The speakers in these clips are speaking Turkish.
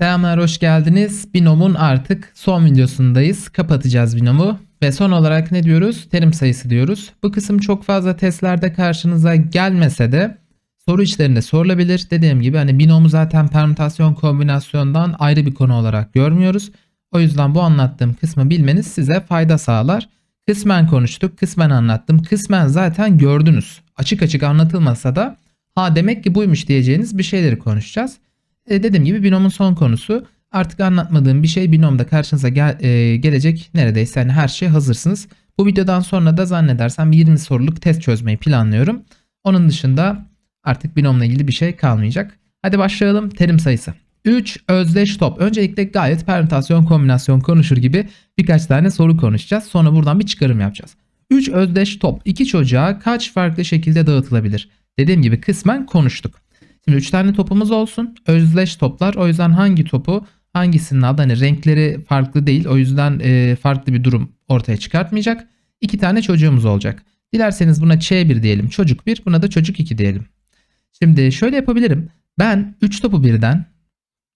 Selamlar, hoş geldiniz. Binom'un artık son videosundayız. Kapatacağız binomu. Ve son olarak ne diyoruz? Terim sayısı diyoruz. Bu kısım çok fazla testlerde karşınıza gelmese de soru içlerinde sorulabilir. Dediğim gibi hani binomu zaten permütasyon kombinasyondan ayrı bir konu olarak görmüyoruz. O yüzden bu anlattığım kısmı bilmeniz size fayda sağlar. Kısmen konuştuk, kısmen anlattım. Kısmen zaten gördünüz. Açık açık anlatılmasa da ha demek ki buymuş diyeceğiniz bir şeyleri konuşacağız. E, dediğim gibi binomun son konusu. Artık anlatmadığım bir şey binomda karşınıza gel- e, gelecek neredeyse hani her şey hazırsınız. Bu videodan sonra da zannedersem 20 soruluk test çözmeyi planlıyorum. Onun dışında artık binomla ilgili bir şey kalmayacak. Hadi başlayalım terim sayısı. 3 özdeş top. Öncelikle gayet permütasyon kombinasyon konuşur gibi birkaç tane soru konuşacağız. Sonra buradan bir çıkarım yapacağız. 3 özdeş top iki çocuğa kaç farklı şekilde dağıtılabilir? Dediğim gibi kısmen konuştuk. Şimdi 3 tane topumuz olsun. Özdeş toplar. O yüzden hangi topu hangisinin adı hani renkleri farklı değil. O yüzden e, farklı bir durum ortaya çıkartmayacak. 2 tane çocuğumuz olacak. Dilerseniz buna Ç1 diyelim. Çocuk 1. Buna da çocuk 2 diyelim. Şimdi şöyle yapabilirim. Ben 3 topu birden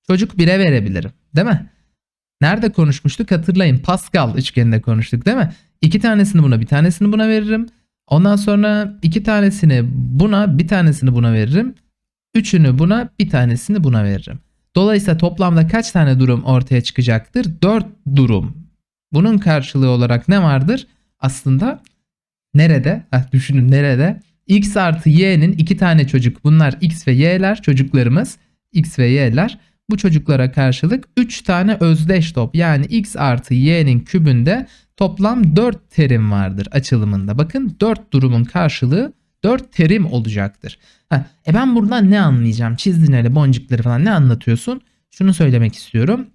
çocuk 1'e verebilirim. Değil mi? Nerede konuşmuştuk hatırlayın. Pascal üçgeninde konuştuk değil mi? İki tanesini buna bir tanesini buna veririm. Ondan sonra iki tanesini buna bir tanesini buna veririm. Üçünü buna bir tanesini buna veririm. Dolayısıyla toplamda kaç tane durum ortaya çıkacaktır? 4 durum. Bunun karşılığı olarak ne vardır? Aslında nerede? Heh, düşünün nerede? X artı Y'nin iki tane çocuk. Bunlar X ve Y'ler çocuklarımız. X ve Y'ler. Bu çocuklara karşılık 3 tane özdeş top. Yani X artı Y'nin kübünde toplam 4 terim vardır açılımında. Bakın 4 durumun karşılığı 4 terim olacaktır. E ben buradan ne anlayacağım? Çizdin boncukları falan ne anlatıyorsun? Şunu söylemek istiyorum.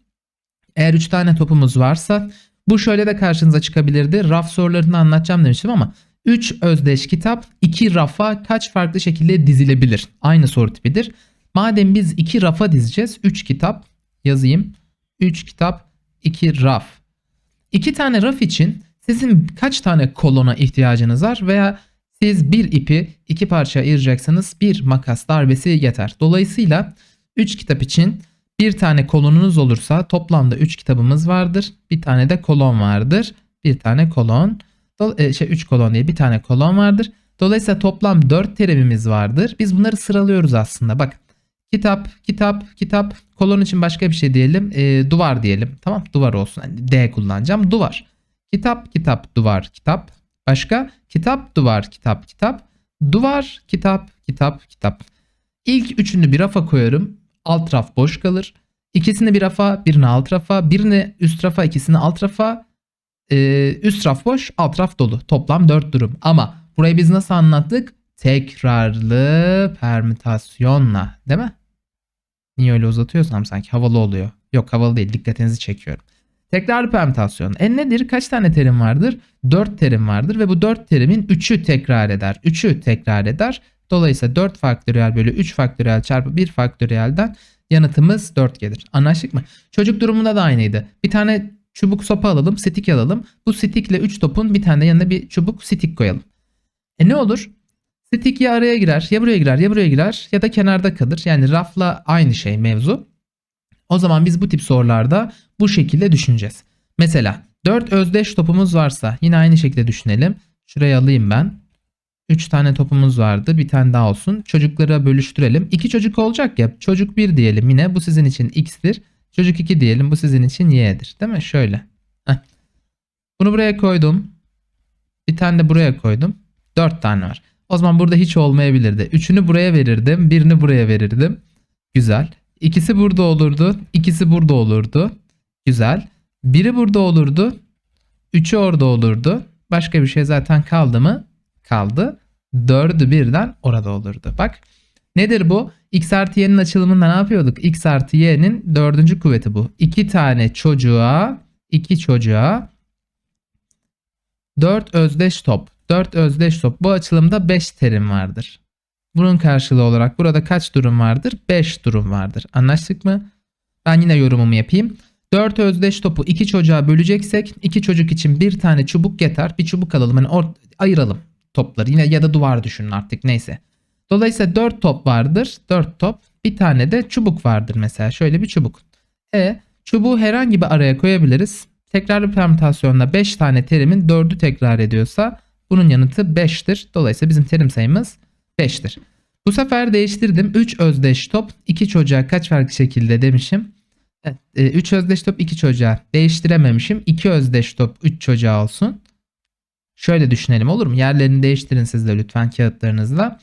Eğer 3 tane topumuz varsa bu şöyle de karşınıza çıkabilirdi. Raf sorularını anlatacağım demiştim ama 3 özdeş kitap 2 rafa kaç farklı şekilde dizilebilir? Aynı soru tipidir. Madem biz 2 rafa dizeceğiz 3 kitap yazayım. 3 kitap 2 raf. 2 tane raf için sizin kaç tane kolona ihtiyacınız var veya siz bir ipi iki parça ayıracaksanız bir makas darbesi yeter. Dolayısıyla 3 kitap için bir tane kolonunuz olursa toplamda 3 kitabımız vardır. Bir tane de kolon vardır. Bir tane kolon. E, şey 3 kolon değil bir tane kolon vardır. Dolayısıyla toplam 4 terimimiz vardır. Biz bunları sıralıyoruz aslında. Bak kitap, kitap, kitap. Kolon için başka bir şey diyelim. E, duvar diyelim. Tamam duvar olsun. Yani D kullanacağım. Duvar. Kitap, kitap, duvar, kitap. Başka? Kitap, duvar, kitap, kitap. Duvar, kitap, kitap, kitap. İlk üçünü bir rafa koyarım. Alt raf boş kalır. İkisini bir rafa, birini alt rafa, birini üst rafa, ikisini alt rafa. Ee, üst raf boş, alt raf dolu. Toplam 4 durum. Ama burayı biz nasıl anlattık? Tekrarlı permütasyonla. Değil mi? Niye öyle uzatıyorsam sanki havalı oluyor. Yok havalı değil dikkatinizi çekiyorum. Tekrarlı permütasyon. E nedir? Kaç tane terim vardır? 4 terim vardır ve bu 4 terimin 3'ü tekrar eder. 3'ü tekrar eder. Dolayısıyla 4 faktöriyel bölü 3 faktöriyel çarpı 1 faktöriyelden yanıtımız 4 gelir. Anlaştık mı? Çocuk durumunda da aynıydı. Bir tane çubuk sopa alalım, stick alalım. Bu stickle 3 topun bir tane yanına bir çubuk stick koyalım. E ne olur? Stick ya araya girer, ya buraya girer, ya buraya girer ya da kenarda kalır. Yani rafla aynı şey mevzu. O zaman biz bu tip sorularda bu şekilde düşüneceğiz. Mesela 4 özdeş topumuz varsa yine aynı şekilde düşünelim. Şuraya alayım ben. 3 tane topumuz vardı. Bir tane daha olsun. Çocuklara bölüştürelim. 2 çocuk olacak ya. Çocuk 1 diyelim yine. Bu sizin için x'tir. Çocuk 2 diyelim. Bu sizin için y'dir. Değil mi? Şöyle. Heh. Bunu buraya koydum. Bir tane de buraya koydum. 4 tane var. O zaman burada hiç olmayabilirdi. Üçünü buraya verirdim. Birini buraya verirdim. Güzel. İkisi burada olurdu. ikisi burada olurdu. Güzel. Biri burada olurdu. Üçü orada olurdu. Başka bir şey zaten kaldı mı? Kaldı. Dördü birden orada olurdu. Bak. Nedir bu? X artı y'nin açılımında ne yapıyorduk? X artı y'nin dördüncü kuvveti bu. İki tane çocuğa, iki çocuğa dört özdeş top. Dört özdeş top. Bu açılımda beş terim vardır. Bunun karşılığı olarak burada kaç durum vardır? 5 durum vardır. Anlaştık mı? Ben yine yorumumu yapayım. 4 özdeş topu 2 çocuğa böleceksek 2 çocuk için bir tane çubuk yeter. Bir çubuk alalım. Hani or- ayıralım topları. Yine ya da duvar düşünün artık neyse. Dolayısıyla 4 top vardır. 4 top. Bir tane de çubuk vardır mesela. Şöyle bir çubuk. E çubuğu herhangi bir araya koyabiliriz. Tekrarlı permütasyonla 5 tane terimin 4'ü tekrar ediyorsa bunun yanıtı 5'tir. Dolayısıyla bizim terim sayımız 5'tir. Bu sefer değiştirdim. 3 özdeş top 2 çocuğa kaç farklı şekilde demişim. 3 özdeş top 2 çocuğa değiştirememişim. 2 özdeş top 3 çocuğa olsun. Şöyle düşünelim olur mu? Yerlerini değiştirin siz de lütfen kağıtlarınızla.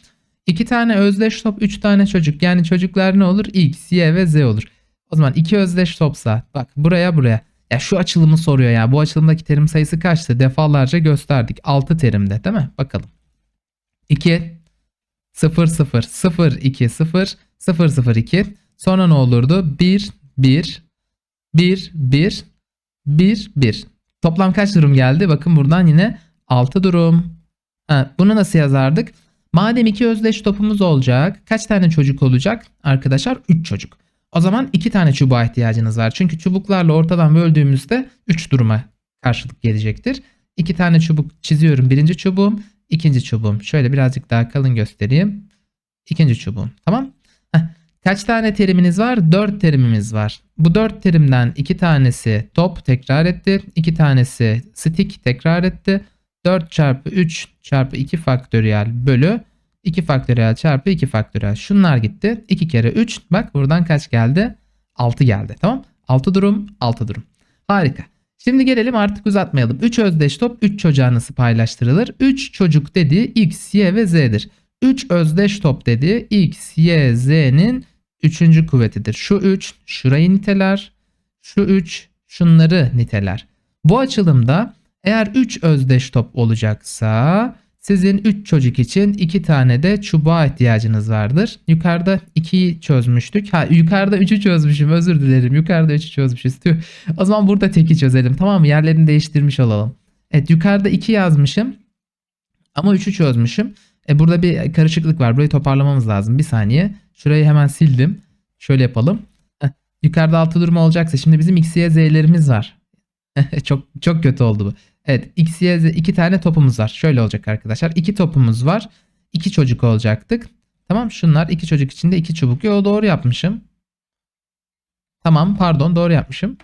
2 tane özdeş top 3 tane çocuk. Yani çocuklar ne olur? X, Y ve Z olur. O zaman 2 özdeş topsa bak buraya buraya. Ya şu açılımı soruyor ya. Bu açılımdaki terim sayısı kaçtı? Defalarca gösterdik. 6 terimde değil mi? Bakalım. 2 0 0 0 2 0 0 0 2 sonra ne olurdu? 1 1 1 1 1 1 Toplam kaç durum geldi? Bakın buradan yine 6 durum. Ha, bunu nasıl yazardık? Madem iki özdeş topumuz olacak, kaç tane çocuk olacak? Arkadaşlar 3 çocuk. O zaman 2 tane çubuğa ihtiyacınız var. Çünkü çubuklarla ortadan böldüğümüzde 3 duruma karşılık gelecektir. 2 tane çubuk çiziyorum. Birinci çubuğum, ikinci çubuğum. Şöyle birazcık daha kalın göstereyim. İkinci çubuğum. Tamam. Heh. Kaç tane teriminiz var? 4 terimimiz var. Bu 4 terimden 2 tanesi top tekrar etti. 2 tanesi stick tekrar etti. 4 çarpı 3 çarpı 2 faktöriyel bölü 2 faktöriyel çarpı 2 faktöriyel. Şunlar gitti. 2 kere 3. Bak buradan kaç geldi? 6 geldi. Tamam. 6 durum 6 durum. Harika. Şimdi gelelim artık uzatmayalım. 3 özdeş top 3 çocuğa nasıl paylaştırılır? 3 çocuk dediği x, y ve z'dir. 3 özdeş top dediği x, y, z'nin 3. kuvvetidir. Şu 3 şurayı niteler. Şu 3 şunları niteler. Bu açılımda eğer 3 özdeş top olacaksa sizin 3 çocuk için 2 tane de çubuğa ihtiyacınız vardır. Yukarıda 2'yi çözmüştük. Ha yukarıda 3'ü çözmüşüm özür dilerim. Yukarıda 3'ü çözmüşüz. Tüh. O zaman burada teki çözelim tamam mı? Yerlerini değiştirmiş olalım. Evet yukarıda 2 yazmışım. Ama 3'ü çözmüşüm. E burada bir karışıklık var. Burayı toparlamamız lazım. Bir saniye. Şurayı hemen sildim. Şöyle yapalım. Heh. Yukarıda 6 durum olacaksa şimdi bizim x, y, z'lerimiz var. çok çok kötü oldu bu. Evet x, y, z iki tane topumuz var. Şöyle olacak arkadaşlar. İki topumuz var. İki çocuk olacaktık. Tamam şunlar iki çocuk içinde iki çubuk. Yo doğru yapmışım. Tamam pardon doğru yapmışım.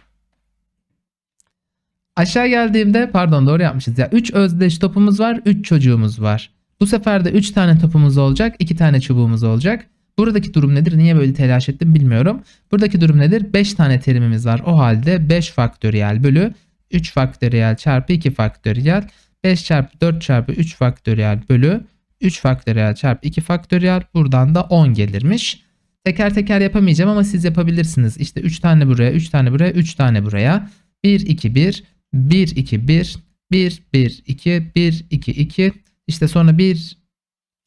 Aşağı geldiğimde pardon doğru yapmışız ya. 3 özdeş topumuz var. 3 çocuğumuz var. Bu sefer de 3 tane topumuz olacak. 2 tane çubuğumuz olacak. Buradaki durum nedir? Niye böyle telaş ettim bilmiyorum. Buradaki durum nedir? 5 tane terimimiz var. O halde 5 faktöriyel bölü 3 faktöriyel çarpı 2 faktöriyel 5 çarpı 4 çarpı 3 faktöriyel bölü 3 faktöriyel çarpı 2 faktöriyel buradan da 10 gelirmiş. Teker teker yapamayacağım ama siz yapabilirsiniz. İşte 3 tane buraya, 3 tane buraya, 3 tane buraya. 1 2 1 1 2 1 1 1 2 1 2 2 işte sonra 1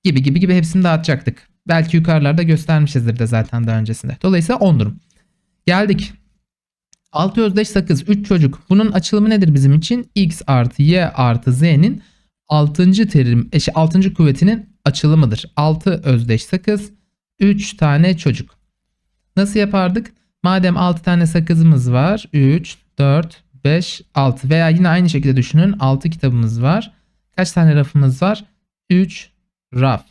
gibi gibi gibi hepsini dağıtacaktık. Belki yukarılarda göstermişizdir de zaten daha öncesinde. Dolayısıyla 10 durum. Geldik 6 özdeş sakız 3 çocuk. Bunun açılımı nedir bizim için? X artı Y artı Z'nin 6. terim, eşi 6. kuvvetinin açılımıdır. 6 özdeş sakız 3 tane çocuk. Nasıl yapardık? Madem 6 tane sakızımız var. 3, 4, 5, 6 veya yine aynı şekilde düşünün. 6 kitabımız var. Kaç tane rafımız var? 3 raf.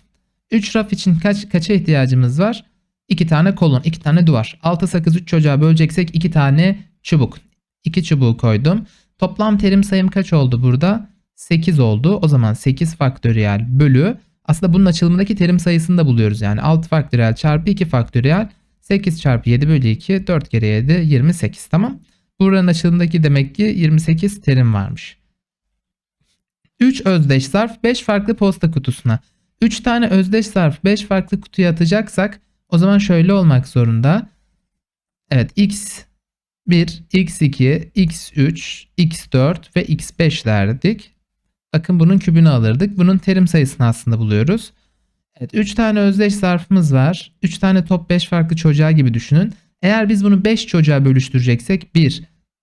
3 raf için kaç kaça ihtiyacımız var? 2 tane kolon, 2 tane duvar. 6 sakız 3 çocuğa böleceksek 2 tane çubuk. 2 çubuğu koydum. Toplam terim sayım kaç oldu burada? 8 oldu. O zaman 8 faktöriyel bölü aslında bunun açılımındaki terim sayısını da buluyoruz. Yani 6 faktöriyel çarpı 2 faktöriyel 8 çarpı 7 bölü 2 4 kere 7 28 tamam. Buranın açılımındaki demek ki 28 terim varmış. 3 özdeş zarf 5 farklı posta kutusuna. 3 tane özdeş zarf 5 farklı kutuya atacaksak o zaman şöyle olmak zorunda. Evet x 1, x2, x3, x4 ve x5 derdik. Bakın bunun kübünü alırdık. Bunun terim sayısını aslında buluyoruz. Evet 3 tane özdeş zarfımız var. 3 tane top 5 farklı çocuğa gibi düşünün. Eğer biz bunu 5 çocuğa bölüştüreceksek 1,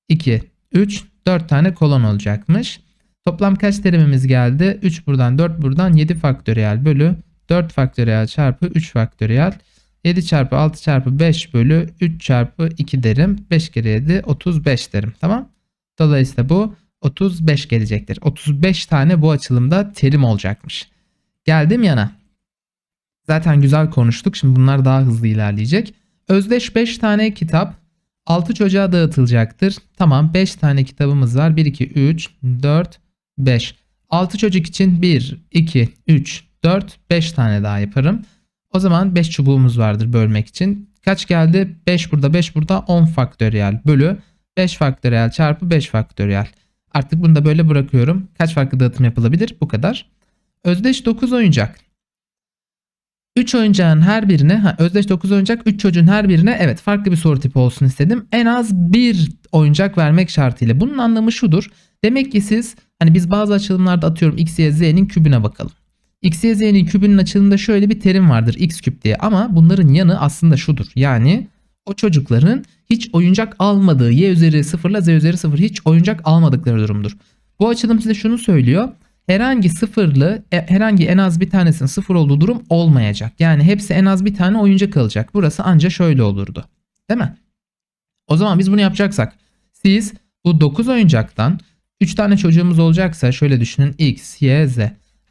2, 3, 4 tane kolon olacakmış. Toplam kaç terimimiz geldi? 3 buradan 4 buradan 7 faktöriyel bölü 4 faktöriyel çarpı 3 faktöriyel 7 çarpı 6 çarpı 5 bölü 3 çarpı 2 derim. 5 kere 7 35 derim. Tamam. Dolayısıyla bu 35 gelecektir. 35 tane bu açılımda terim olacakmış. Geldim yana. Zaten güzel konuştuk. Şimdi bunlar daha hızlı ilerleyecek. Özdeş 5 tane kitap. 6 çocuğa dağıtılacaktır. Tamam 5 tane kitabımız var. 1, 2, 3, 4, 5. 6 çocuk için 1, 2, 3, 4, 5 tane daha yaparım. O zaman 5 çubuğumuz vardır bölmek için. Kaç geldi? 5 burada 5 burada 10 faktöriyel bölü 5 faktöriyel çarpı 5 faktöriyel. Artık bunu da böyle bırakıyorum. Kaç farklı dağıtım yapılabilir? Bu kadar. Özdeş 9 oyuncak. 3 oyuncağın her birine, ha, özdeş 9 oyuncak 3 çocuğun her birine evet farklı bir soru tipi olsun istedim. En az bir oyuncak vermek şartıyla. Bunun anlamı şudur. Demek ki siz hani biz bazı açılımlarda atıyorum x, y, z'nin kübüne bakalım. X, y, z'nin kübünün açılımında şöyle bir terim vardır x küp diye ama bunların yanı aslında şudur. Yani o çocukların hiç oyuncak almadığı y üzeri 0 ile z üzeri 0 hiç oyuncak almadıkları durumdur. Bu açılım size şunu söylüyor herhangi sıfırlı e, herhangi en az bir tanesinin sıfır olduğu durum olmayacak. Yani hepsi en az bir tane oyuncak alacak. Burası anca şöyle olurdu. Değil mi? O zaman biz bunu yapacaksak siz bu 9 oyuncaktan 3 tane çocuğumuz olacaksa şöyle düşünün x, y, z.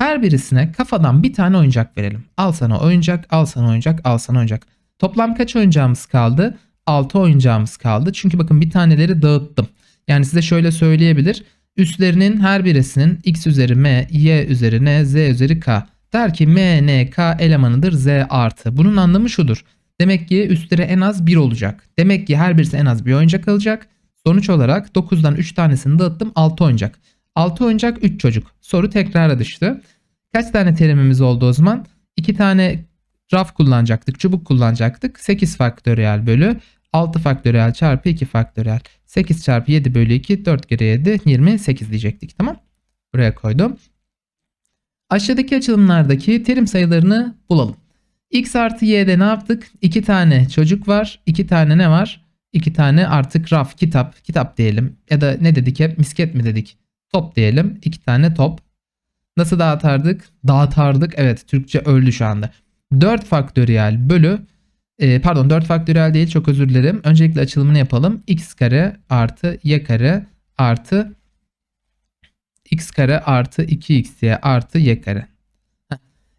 Her birisine kafadan bir tane oyuncak verelim. Al sana oyuncak, al sana oyuncak, al sana oyuncak. Toplam kaç oyuncağımız kaldı? 6 oyuncağımız kaldı. Çünkü bakın bir taneleri dağıttım. Yani size şöyle söyleyebilir. Üstlerinin her birisinin x üzeri m, y üzeri n, z üzeri k. Der ki m, n, k elemanıdır z artı. Bunun anlamı şudur. Demek ki üstleri en az 1 olacak. Demek ki her birisi en az bir oyuncak alacak. Sonuç olarak 9'dan 3 tanesini dağıttım 6 oyuncak. 6 oyuncak 3 çocuk. Soru tekrara düştü. Kaç tane terimimiz oldu o zaman? 2 tane raf kullanacaktık, çubuk kullanacaktık. 8 faktöriyel bölü 6 faktöriyel çarpı 2 faktöriyel. 8 çarpı 7 bölü 2 4 kere 7 28 diyecektik tamam. Buraya koydum. Aşağıdaki açılımlardaki terim sayılarını bulalım. X artı Y'de ne yaptık? 2 tane çocuk var. 2 tane ne var? 2 tane artık raf, kitap, kitap diyelim. Ya da ne dedik hep? Misket mi dedik? Top diyelim. 2 tane top. Nasıl dağıtardık? Dağıtardık. Evet Türkçe öldü şu anda. 4 faktöriyel bölü e, pardon 4 faktöriyel değil çok özür dilerim. Öncelikle açılımını yapalım. x kare artı y kare artı x kare artı 2xy artı y kare.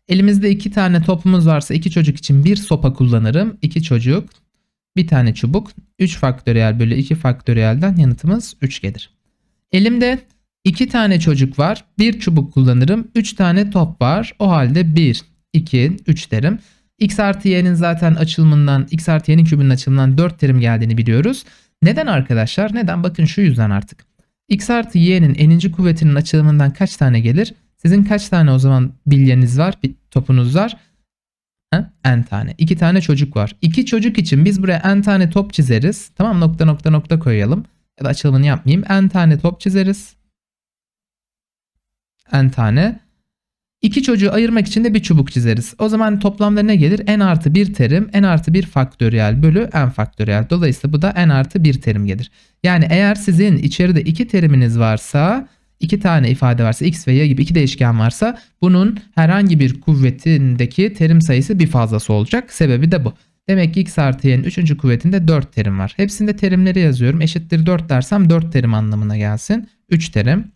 Elimizde iki tane topumuz varsa iki çocuk için bir sopa kullanırım. İki çocuk, bir tane çubuk. 3 faktöriyel bölü 2 faktöriyelden yanıtımız 3 gelir. Elimde iki tane çocuk var. Bir çubuk kullanırım. 3 tane top var. O halde 1, 2, 3 derim x artı y'nin zaten açılımından x artı y'nin kübünün açılımından 4 terim geldiğini biliyoruz. Neden arkadaşlar? Neden? Bakın şu yüzden artık. x artı y'nin eninci kuvvetinin açılımından kaç tane gelir? Sizin kaç tane o zaman bilyeniz var? Bir topunuz var. Ha? n tane. 2 tane çocuk var. 2 çocuk için biz buraya n tane top çizeriz. Tamam nokta nokta nokta koyalım. Ya da açılımını yapmayayım. n tane top çizeriz. N tane. İki çocuğu ayırmak için de bir çubuk çizeriz. O zaman toplamda ne gelir? n artı 1 terim n artı 1 faktöriyel bölü n faktöriyel. Dolayısıyla bu da n artı 1 terim gelir. Yani eğer sizin içeride iki teriminiz varsa iki tane ifade varsa x ve y gibi iki değişken varsa bunun herhangi bir kuvvetindeki terim sayısı bir fazlası olacak. Sebebi de bu. Demek ki x artı y'nin 3. kuvvetinde 4 terim var. Hepsinde terimleri yazıyorum. Eşittir 4 dersem 4 terim anlamına gelsin. 3 terim.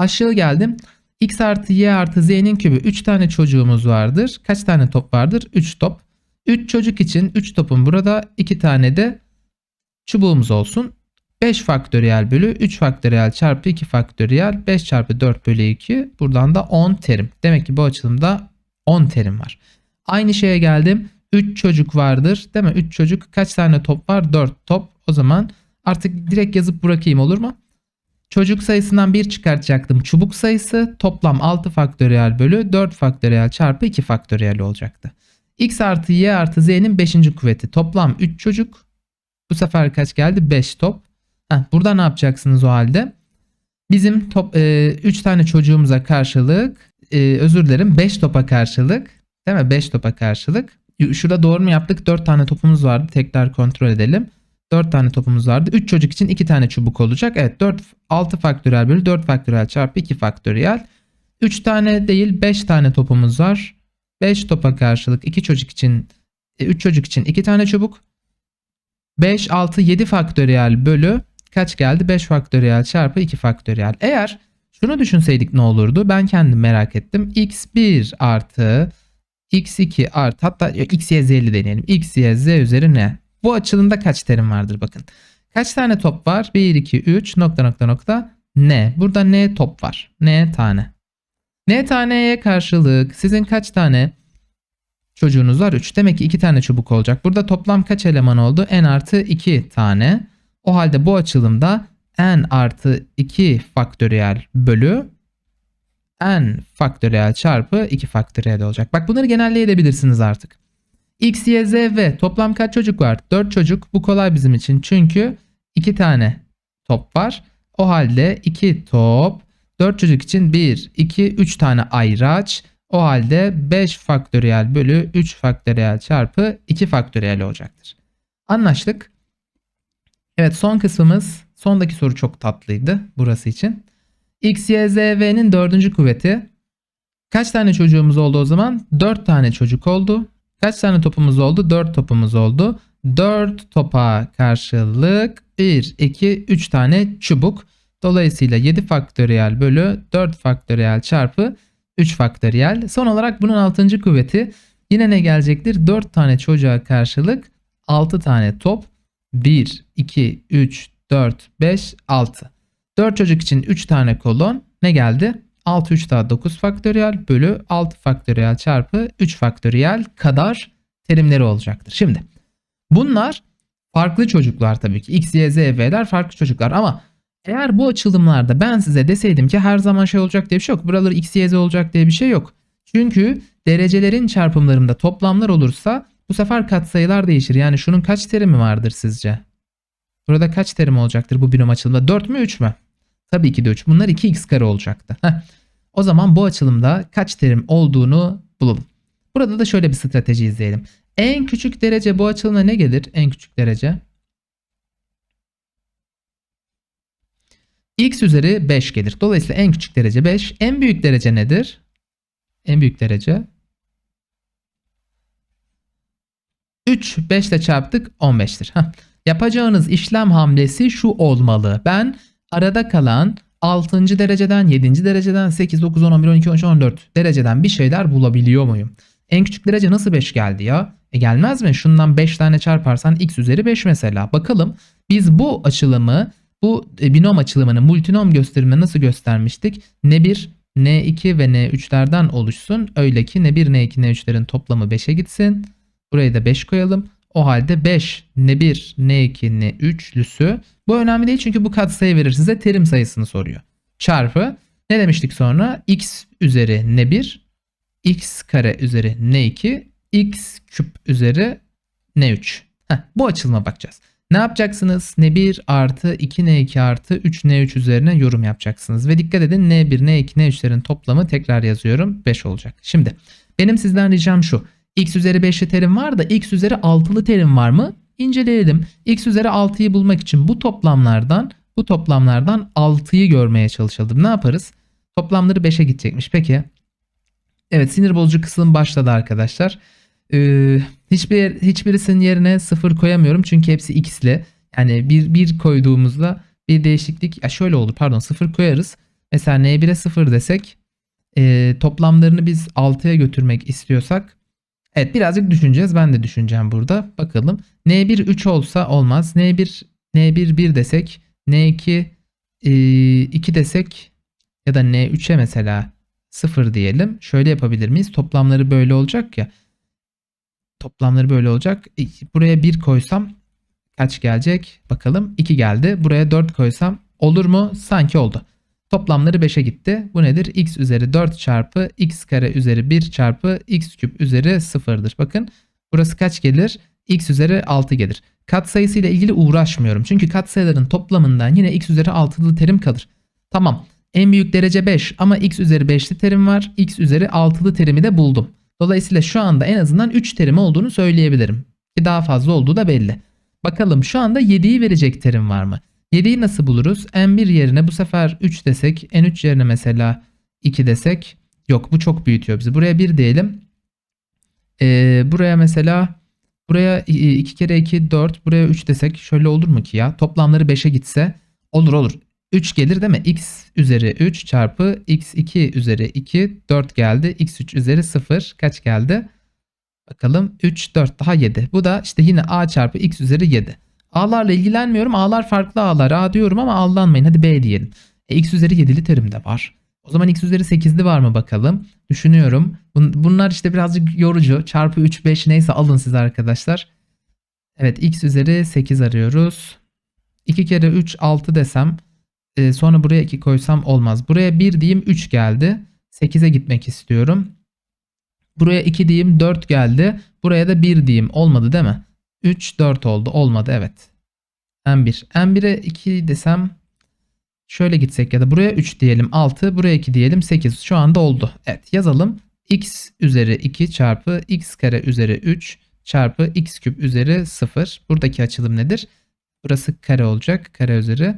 Aşağı geldim x artı y artı z'nin kübü 3 tane çocuğumuz vardır. Kaç tane top vardır? 3 top. 3 çocuk için 3 topun burada 2 tane de çubuğumuz olsun. 5 faktöriyel bölü 3 faktöriyel çarpı 2 faktöriyel 5 çarpı 4 bölü 2 buradan da 10 terim. Demek ki bu açılımda 10 terim var. Aynı şeye geldim. 3 çocuk vardır değil mi? 3 çocuk kaç tane top var? 4 top. O zaman artık direkt yazıp bırakayım olur mu? Çocuk sayısından 1 çıkartacaktım. Çubuk sayısı toplam 6 faktöriyel bölü 4 faktöriyel çarpı 2 faktöriyel olacaktı. x artı y artı z'nin 5. kuvveti. Toplam 3 çocuk. Bu sefer kaç geldi? 5 top. Heh, burada ne yapacaksınız o halde? Bizim top, e, 3 tane çocuğumuza karşılık e, özür dilerim 5 topa karşılık değil mi? 5 topa karşılık. Şurada doğru mu yaptık? 4 tane topumuz vardı. Tekrar kontrol edelim. 4 tane topumuz vardı. 3 çocuk için 2 tane çubuk olacak. Evet 4 6 faktöriyel bölü 4 faktöriyel çarpı 2 faktöriyel. 3 tane değil 5 tane topumuz var. 5 topa karşılık 2 çocuk için 3 e, çocuk için 2 tane çubuk. 5 6 7 faktöriyel bölü kaç geldi? 5 faktöriyel çarpı 2 faktöriyel. Eğer şunu düşünseydik ne olurdu? Ben kendim merak ettim. x1 artı x2 artı hatta x y z'li deneyelim. x y z üzeri ne? Bu açılımda kaç terim vardır bakın. Kaç tane top var? 1, 2, 3 nokta nokta nokta n. Burada n top var. n tane. n taneye karşılık sizin kaç tane çocuğunuz var? 3. Demek ki 2 tane çubuk olacak. Burada toplam kaç eleman oldu? n artı 2 tane. O halde bu açılımda n artı 2 faktöriyel bölü n faktöriyel çarpı 2 faktöriyel olacak. Bak bunları genelleyebilirsiniz artık. X, y, z ve toplam kaç çocuk var? 4 çocuk. Bu kolay bizim için. Çünkü 2 tane top var. O halde 2 top. 4 çocuk için 1, 2, 3 tane ayraç. O halde 5 faktöriyel bölü 3 faktöriyel çarpı 2 faktöriyel olacaktır. Anlaştık. Evet son kısmımız sondaki soru çok tatlıydı burası için. X, Y, Z, V'nin dördüncü kuvveti. Kaç tane çocuğumuz oldu o zaman? 4 tane çocuk oldu. Kaç tane topumuz oldu? 4 topumuz oldu. 4 topa karşılık 1, 2, 3 tane çubuk. Dolayısıyla 7 faktöriyel bölü 4 faktöriyel çarpı 3 faktöriyel. Son olarak bunun 6. kuvveti yine ne gelecektir? 4 tane çocuğa karşılık 6 tane top. 1, 2, 3, 4, 5, 6. 4 çocuk için 3 tane kolon ne geldi? 6 3 daha 9 faktöriyel bölü 6 faktöriyel çarpı 3 faktöriyel kadar terimleri olacaktır. Şimdi bunlar farklı çocuklar tabii ki. X, Y, Z, V'ler farklı çocuklar ama eğer bu açılımlarda ben size deseydim ki her zaman şey olacak diye bir şey yok. Buraları X, Y, Z olacak diye bir şey yok. Çünkü derecelerin çarpımlarında toplamlar olursa bu sefer katsayılar değişir. Yani şunun kaç terimi vardır sizce? Burada kaç terim olacaktır bu binom açılımda? 4 mü 3 mü? Tabii ki de 3. Bunlar 2x kare olacaktı. Heh. O zaman bu açılımda kaç terim olduğunu bulalım. Burada da şöyle bir strateji izleyelim. En küçük derece bu açılımda ne gelir? En küçük derece. x üzeri 5 gelir. Dolayısıyla en küçük derece 5. En büyük derece nedir? En büyük derece 3 5 ile çarptık 15'tir. Heh. Yapacağınız işlem hamlesi şu olmalı. Ben arada kalan 6. dereceden, 7. dereceden, 8, 9, 10, 11, 12, 13, 14 dereceden bir şeyler bulabiliyor muyum? En küçük derece nasıl 5 geldi ya? E gelmez mi? Şundan 5 tane çarparsan x üzeri 5 mesela. Bakalım biz bu açılımı, bu e, binom açılımını multinom gösteriminde nasıl göstermiştik? N1, N2 ve N3'lerden oluşsun. Öyle ki N1, N2, N3'lerin toplamı 5'e gitsin. Burayı da 5 koyalım. O halde 5 N1, N2, N3'lüsü. Bu önemli değil çünkü bu katsayı verir size terim sayısını soruyor. Çarpı ne demiştik sonra? x üzeri N1, x kare üzeri N2, x küp üzeri N3. Heh, bu açılıma bakacağız. Ne yapacaksınız? N1 artı 2N2 artı 3N3 üzerine yorum yapacaksınız. Ve dikkat edin N1, N2, N3'lerin toplamı tekrar yazıyorum 5 olacak. Şimdi benim sizden ricam şu x üzeri 5'li terim var da x üzeri 6'lı terim var mı? İnceleyelim. x üzeri 6'yı bulmak için bu toplamlardan bu toplamlardan 6'yı görmeye çalışalım. Ne yaparız? Toplamları 5'e gidecekmiş. Peki. Evet sinir bozucu kısım başladı arkadaşlar. Ee, hiçbir hiçbirisinin yerine 0 koyamıyorum çünkü hepsi x'li. Yani bir, bir koyduğumuzda bir değişiklik ya şöyle olur pardon 0 koyarız. Mesela n1'e 0 desek e, toplamlarını biz 6'ya götürmek istiyorsak Evet birazcık düşüneceğiz. Ben de düşüneceğim burada. Bakalım. N1 3 olsa olmaz. N1 N1 1 desek N2 e, 2 desek ya da N3'e mesela 0 diyelim. Şöyle yapabilir miyiz? Toplamları böyle olacak ya. Toplamları böyle olacak. E, buraya 1 koysam kaç gelecek? Bakalım. 2 geldi. Buraya 4 koysam olur mu? Sanki oldu. Toplamları 5'e gitti. Bu nedir? x üzeri 4 çarpı x kare üzeri 1 çarpı x küp üzeri 0'dır. Bakın burası kaç gelir? x üzeri 6 gelir. Katsayısı ile ilgili uğraşmıyorum. Çünkü katsayıların toplamından yine x üzeri 6'lı terim kalır. Tamam. En büyük derece 5 ama x üzeri 5'li terim var. x üzeri 6'lı terimi de buldum. Dolayısıyla şu anda en azından 3 terim olduğunu söyleyebilirim. Ki daha fazla olduğu da belli. Bakalım şu anda 7'yi verecek terim var mı? 7'yi nasıl buluruz? N1 yerine bu sefer 3 desek. N3 yerine mesela 2 desek. Yok bu çok büyütüyor bizi. Buraya 1 diyelim. Ee, buraya mesela buraya 2 kere 2 4 buraya 3 desek şöyle olur mu ki ya? Toplamları 5'e gitse olur olur. 3 gelir değil mi? x üzeri 3 çarpı x2 üzeri 2 4 geldi. x3 üzeri 0 kaç geldi? Bakalım 3, 4 daha 7. Bu da işte yine a çarpı x üzeri 7. A'larla ilgilenmiyorum. A'lar farklı A'lar. A diyorum ama aldanmayın. Hadi B diyelim. E, x üzeri 7'li terim de var. O zaman x üzeri 8'li var mı bakalım. Düşünüyorum. Bun- bunlar işte birazcık yorucu. Çarpı 3, 5 neyse alın siz arkadaşlar. Evet x üzeri 8 arıyoruz. 2 kere 3 6 desem e, sonra buraya 2 koysam olmaz. Buraya 1 diyeyim 3 geldi. 8'e gitmek istiyorum. Buraya 2 diyeyim 4 geldi. Buraya da 1 diyeyim. Olmadı değil mi? 3 4 oldu. Olmadı evet. M1. M1'e 2 desem şöyle gitsek ya da buraya 3 diyelim 6. Buraya 2 diyelim 8. Şu anda oldu. Evet yazalım. x üzeri 2 çarpı x kare üzeri 3 çarpı x küp üzeri 0. Buradaki açılım nedir? Burası kare olacak. Kare üzeri.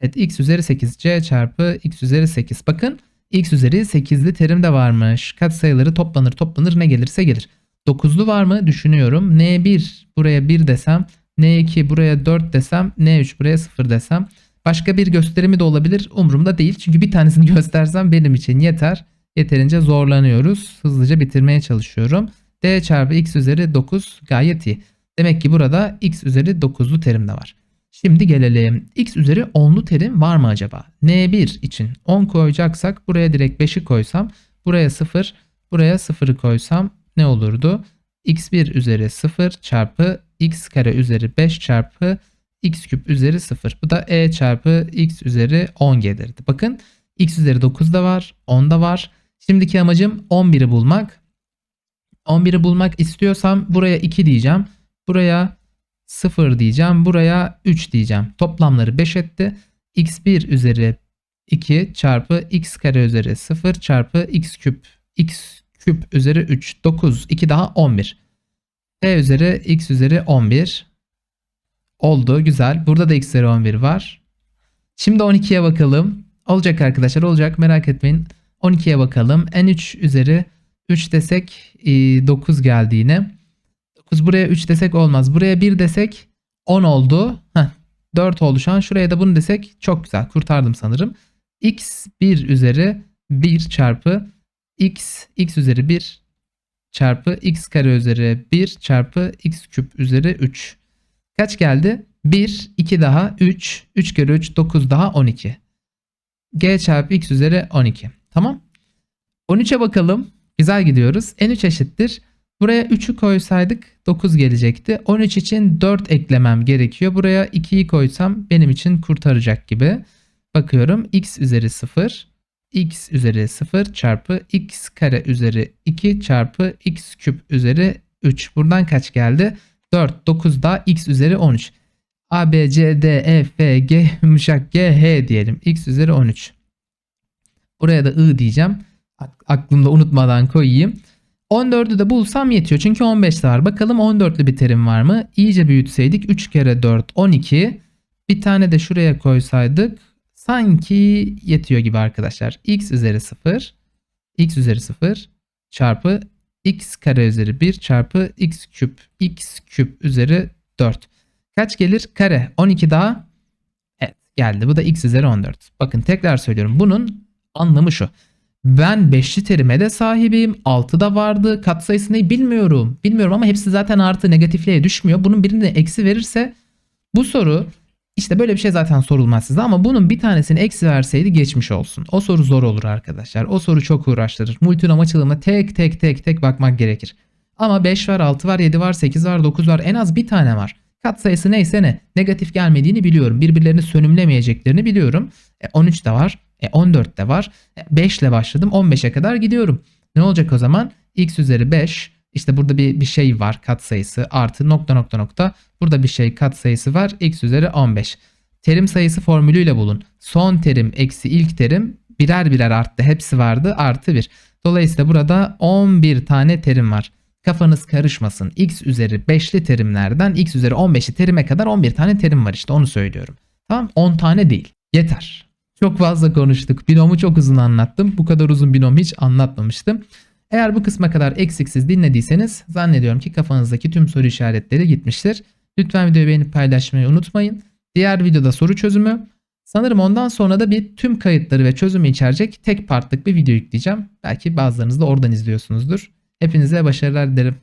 Evet x üzeri 8 c çarpı x üzeri 8. Bakın x üzeri 8'li terim de varmış. Katsayıları toplanır toplanır ne gelirse gelir. 9'lu var mı düşünüyorum. N1 buraya 1 desem. N2 buraya 4 desem. N3 buraya 0 desem. Başka bir gösterimi de olabilir. Umurumda değil. Çünkü bir tanesini göstersem benim için yeter. Yeterince zorlanıyoruz. Hızlıca bitirmeye çalışıyorum. D çarpı x üzeri 9 gayet iyi. Demek ki burada x üzeri 9'lu terim de var. Şimdi gelelim. X üzeri 10'lu terim var mı acaba? N1 için 10 koyacaksak buraya direkt 5'i koysam buraya 0 buraya 0'ı koysam ne olurdu? x1 üzeri 0 çarpı x kare üzeri 5 çarpı x küp üzeri 0. Bu da e çarpı x üzeri 10 gelirdi. Bakın x üzeri 9 da var 10 da var. Şimdiki amacım 11'i bulmak. 11'i bulmak istiyorsam buraya 2 diyeceğim. Buraya 0 diyeceğim. Buraya 3 diyeceğim. Toplamları 5 etti. x1 üzeri 2 çarpı x kare üzeri 0 çarpı x küp x küp üzeri 3 9 2 daha 11. t üzeri x üzeri 11 oldu güzel. Burada da x üzeri 11 var. Şimdi 12'ye bakalım. Olacak arkadaşlar olacak merak etmeyin. 12'ye bakalım. n3 üzeri 3 desek 9 geldi yine. 9 buraya 3 desek olmaz. Buraya 1 desek 10 oldu. Heh, 4 oldu şu an. Şuraya da bunu desek çok güzel. Kurtardım sanırım. x 1 üzeri 1 çarpı x x üzeri 1 çarpı x kare üzeri 1 çarpı x küp üzeri 3. Kaç geldi? 1, 2 daha 3, 3 kere 3 9 daha 12. g çarpı x üzeri 12. Tamam. 13'e bakalım. Güzel gidiyoruz. n3 eşittir. Buraya 3'ü koysaydık 9 gelecekti. 13 için 4 eklemem gerekiyor. Buraya 2'yi koysam benim için kurtaracak gibi. Bakıyorum x üzeri 0 x üzeri 0 çarpı x kare üzeri 2 çarpı x küp üzeri 3. Buradan kaç geldi? 4, 9 daha x üzeri 13. A, B, C, D, E, F, G, yumuşak G, H diyelim. x üzeri 13. Buraya da I diyeceğim. Aklımda unutmadan koyayım. 14'ü de bulsam yetiyor. Çünkü 15 de var. Bakalım 14'lü bir terim var mı? İyice büyütseydik 3 kere 4 12. Bir tane de şuraya koysaydık sanki yetiyor gibi arkadaşlar. x üzeri 0 x üzeri 0 çarpı x kare üzeri 1 çarpı x küp x küp üzeri 4. Kaç gelir? Kare. 12 daha. Evet geldi. Bu da x üzeri 14. Bakın tekrar söylüyorum. Bunun anlamı şu. Ben 5'li terime de sahibim. 6 da vardı. Katsayısı ne bilmiyorum. Bilmiyorum ama hepsi zaten artı negatifliğe düşmüyor. Bunun birine eksi verirse bu soru işte böyle bir şey zaten sorulmaz size ama bunun bir tanesini eksi verseydi geçmiş olsun. O soru zor olur arkadaşlar. O soru çok uğraştırır. Multinom açılımına tek tek tek tek bakmak gerekir. Ama 5 var, 6 var, 7 var, 8 var, 9 var. En az bir tane var. Kat sayısı neyse ne. Negatif gelmediğini biliyorum. Birbirlerini sönümlemeyeceklerini biliyorum. E, 13 de var. E, 14 de var. E, 5 ile başladım. 15'e kadar gidiyorum. Ne olacak o zaman? x üzeri 5. İşte burada bir, bir şey var kat sayısı artı nokta nokta nokta. Burada bir şey kat sayısı var. x üzeri 15. Terim sayısı formülüyle bulun. Son terim eksi ilk terim birer birer arttı. Hepsi vardı artı 1. Dolayısıyla burada 11 tane terim var. Kafanız karışmasın. x üzeri 5'li terimlerden x üzeri 15'li terime kadar 11 tane terim var işte onu söylüyorum. Tamam 10 tane değil. Yeter. Çok fazla konuştuk. Binomu çok uzun anlattım. Bu kadar uzun binom hiç anlatmamıştım. Eğer bu kısma kadar eksiksiz dinlediyseniz zannediyorum ki kafanızdaki tüm soru işaretleri gitmiştir. Lütfen videoyu beğenip paylaşmayı unutmayın. Diğer videoda soru çözümü. Sanırım ondan sonra da bir tüm kayıtları ve çözümü içerecek tek partlık bir video yükleyeceğim. Belki bazılarınız da oradan izliyorsunuzdur. Hepinize başarılar dilerim.